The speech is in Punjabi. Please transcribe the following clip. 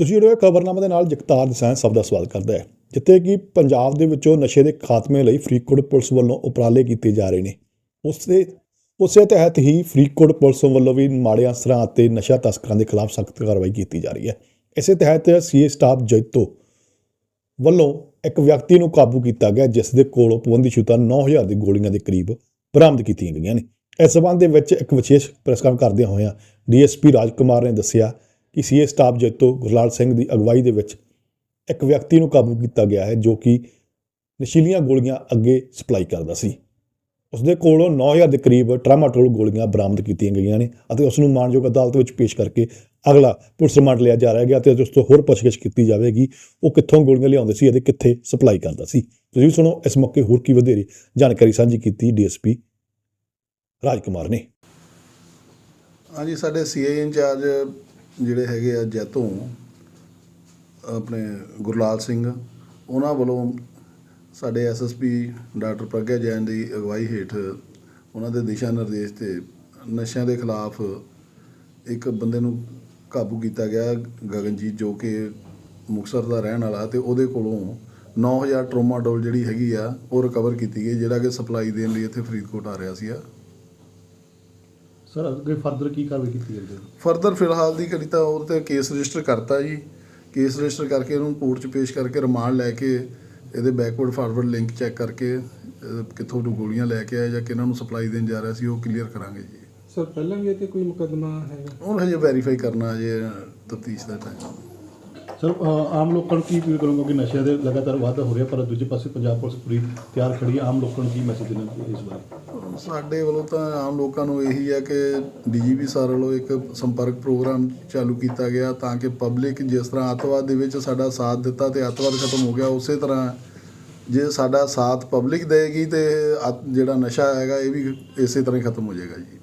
ਤੁਸੀਂ ਜਿਹੜੇ ਖਬਰਨਾਮੇ ਦੇ ਨਾਲ ਜਗਤਾਰ ਦਸਾਂ ਸਭ ਦਾ ਸਵਾਲ ਕਰਦਾ ਹੈ, ਜਿੱਥੇ ਕਿ ਪੰਜਾਬ ਦੇ ਵਿੱਚੋਂ ਨਸ਼ੇ ਦੇ ਖਾਤਮੇ ਲਈ ਫਰੀਦਕੋਟ ਪੁਲਿਸ ਵੱਲੋਂ ਉਪਰਾਲੇ ਕੀਤੇ ਜਾ ਰਹੇ ਨੇ। ਉਸੇ ਉਸੇ ਤਹਿਤ ਹੀ ਫਰੀਦਕੋਟ ਪੁਲਿਸ ਵੱਲੋਂ ਵੀ ਮਾੜੇ ਅਸਰਾਂ ਅਤੇ ਨਸ਼ਾ ਤਸਕਰਾਂ ਦੇ ਖਿਲਾਫ ਸਖਤ ਕਾਰਵਾਈ ਕੀਤੀ ਜਾ ਰਹੀ ਹੈ। ਇਸੇ ਤਹਿਤ ਸੀਏ ਸਟਾਫ ਜੈਤੋ ਵੱਲੋਂ ਇੱਕ ਵਿਅਕਤੀ ਨੂੰ ਕਾਬੂ ਕੀਤਾ ਗਿਆ, ਜਿਸ ਦੇ ਕੋਲੋਂ ਪਾਬੰਦੀਸ਼ੁਦਾ 9000 ਦੀ ਗੋਲੀਆਂ ਦੇ ਕਰੀਬ ਬਰਾਮਦ ਕੀਤੀਆਂ ਗਈਆਂ ਨੇ। ਇਸ ਸਬੰਧ ਦੇ ਵਿੱਚ ਇੱਕ ਵਿਸ਼ੇਸ਼ ਪ੍ਰੈਸ ਕਾਨਫਰੰਸ ਕਰਦਿਆਂ ਹੋਇਆਂ ਡੀਐਸਪੀ ਰਾਜਕੁਮਾਰ ਨੇ ਦੱਸਿਆ ਕਿ ਸੀਏ ਸਟਾਫ ਜੈਤੋ ਗੁਰਲਾਲ ਸਿੰਘ ਦੀ ਅਗਵਾਈ ਦੇ ਵਿੱਚ ਇੱਕ ਵਿਅਕਤੀ ਨੂੰ ਕਾਬੂ ਕੀਤਾ ਗਿਆ ਹੈ, ਜੋ ਕਿ ਨਸ਼ੀਲੀਆਂ ਗੋਲੀਆਂ ਅੱਗੇ ਸਪਲਾਈ ਕਰਦਾ ਸੀ। ਉਸ ਦੇ ਕੋਲੋਂ 9000 ਦੇ ਕਰੀਬ ਟਰਾਮਾਟੋਲ ਗੋਲੀਆਂ ਬਰਾਮਦ ਕੀਤੀਆਂ ਗਈਆਂ ਨੇ ਅਤੇ ਉਸ ਨੂੰ ਮਾਨਯੋਗ ਅਦਾਲਤ ਵਿੱਚ ਪੇਸ਼ ਕਰਕੇ ਅਗਲਾ ਪੁਲਿਸ ਰਿਮਾਂਡ ਲਿਆ ਜਾ ਰਿਹਾ ਹੈ ਅਤੇ ਉਸ ਤੋਂ ਹੋਰ ਪੁੱਛਗਿੱਛ ਕੀਤੀ ਜਾਵੇਗੀ, ਉਹ ਕਿੱਥੋਂ ਗੋਲੀਆਂ ਲਿਆਉਂਦੇ ਸੀ ਅਤੇ ਕਿੱਥੇ ਸਪਲਾਈ ਕਰਦਾ ਸੀ। ਤੁਸੀਂ ਵੀ ਸੁਣੋ, ਇਸ ਮੌਕੇ ਹੋਰ ਕੀ ਵਧੇਰੇ ਜਾਣਕਾਰੀ ਸਾਂਝੀ ਕੀਤੀ ਡੀਐਸਪੀ ਰਾਜਕੁਮਾਰ ਨੇ। ਹਾਂਜੀ, ਸਾਡੇ ਸੀਆਈ ਇੰਚਾਰਜ ਜਿਹੜੇ ਹੈਗੇ ਆ ਜੈਤੋਂ, ਆਪਣੇ ਗੁਰਲਾਲ ਸਿੰਘ, ਉਹਨਾਂ ਵੱਲੋਂ ਸਾਡੇ ਐਸਐਸਪੀ ਡਾਕਟਰ ਪ੍ਰਗਿਆ ਜੈਨ ਦੀ ਅਗਵਾਈ ਹੇਠ ਉਹਨਾਂ ਦੇ ਦਿਸ਼ਾ ਨਿਰਦੇਸ਼ ਤੇ ਨਸ਼ਿਆਂ ਦੇ ਖਿਲਾਫ ਇੱਕ ਬੰਦੇ ਨੂੰ ਕਾਬੂ ਕੀਤਾ ਗਿਆ, ਗਗਨਜੀਤ ਜੋ ਕਿ ਮੁਕਤਸਰ ਦਾ ਰਹਿਣ ਵਾਲਾ ਤੇ ਉਹਦੇ ਕੋਲੋਂ 9000 ਟਰੋਮਾਡੋਲ ਜਿਹੜੀ ਹੈਗੀ ਆ, ਉਹ ਰਿਕਵਰ ਕੀਤੀ ਗਈ, ਜਿਹੜਾ ਕਿ ਸਪਲਾਈ ਦੇਣ ਲਈ ਇੱਥੇ ਫਰੀਦਕੋਟ ਆ ਰਿਹਾ ਸੀਗਾ। ਸਰ ਅੱਗੇ ਫਰਦਰ ਕੀ ਕਾਰਵਾਈ ਕੀਤੀ ਜਾਂਦੀ ਹੈ? ਫਰਦਰ ਫਿਲਹਾਲ ਦੀ ਘੜੀ ਤਾਂ ਉਹਦੇ ਤੇ ਕੇਸ ਰਜਿਸਟਰ ਕਰਤਾ ਜੀ। ਕੇਸ ਰਜਿਸਟਰ ਕਰਕੇ ਇਹਨੂੰ ਕੋਰਟ 'ਚ ਪੇਸ਼ ਕਰਕੇ ਰਿਮਾਂਡ ਲੈ ਕੇ ਇਹਦੇ ਬੈਕਵਰਡ ਫਾਰਵਰਡ ਲਿੰਕ ਚੈੱਕ ਕਰਕੇ ਕਿੱਥੋਂ ਤੋਂ ਗੋਲੀਆਂ ਲੈ ਕੇ ਆਇਆ ਜਾਂ ਕਿਹਨਾਂ ਨੂੰ ਸਪਲਾਈ ਦੇਣ ਜਾ ਰਿਹਾ ਸੀ ਉਹ ਕਲੀਅਰ ਕਰਾਂਗੇ ਜੀ। ਸਰ ਪਹਿਲਾਂ ਵੀ ਇਹ ਤੇ ਕੋਈ ਮੁਕੱਦਮਾ ਹੈਗਾ? ਹੁਣ ਹਜੇ ਵੈਰੀਫਾਈ ਕਰਨਾ ਅਜੇ ਤਫਤੀਸ਼ ਦਾ ਟਾਈਮ ਸਰ ਆਮ ਲੋਕਾਂ ਨੂੰ ਕੀ ਅਪੀਲ ਕਰੋਗੇ ਕਿ ਨਸ਼ਿਆਂ ਦੇ ਲਗਾਤਾਰ ਵਾਧਾ ਹੋ ਰਿਹਾ, ਪਰ ਦੂਜੇ ਪਾਸੇ ਪੰਜਾਬ ਪੁਲਿਸ ਪੂਰੀ ਤਿਆਰ ਖੜੀ ਹੈ? ਆਮ ਲੋਕਾਂ ਨੂੰ ਕੀ ਮੈਸੇਜ ਦੇਣਾ ਇਸ ਬਾਰੇ? ਸਾਡੇ ਵੱਲੋਂ ਤਾਂ ਆਮ ਲੋਕਾਂ ਨੂੰ ਇਹੀ ਹੈ ਕਿ ਡੀਜੀਪੀ ਸਰ ਵੱਲੋਂ ਇੱਕ ਸੰਪਰਕ ਪ੍ਰੋਗਰਾਮ ਚਾਲੂ ਕੀਤਾ ਗਿਆ ਤਾਂ ਕਿ ਪਬਲਿਕ ਜਿਸ ਤਰ੍ਹਾਂ ਅੱਤਵਾਦ ਦੇ ਵਿੱਚ ਸਾਡਾ ਸਾਥ ਦਿੱਤਾ ਤੇ ਅੱਤਵਾਦ ਖਤਮ ਹੋ ਗਿਆ, ਉਸੇ ਤਰ੍ਹਾਂ ਜੇ ਸਾਡਾ ਸਾਥ ਪਬਲਿਕ ਦੇਗੀ ਤੇ ਅੱਤ- ਜਿਹੜਾ ਨਸ਼ਾ ਹੈਗਾ, ਇਹ ਵੀ ਇਸੇ ਤਰ੍ਹਾਂ ਹੀ ਖਤਮ ਹੋ ਜਾਏਗਾ ਜੀ।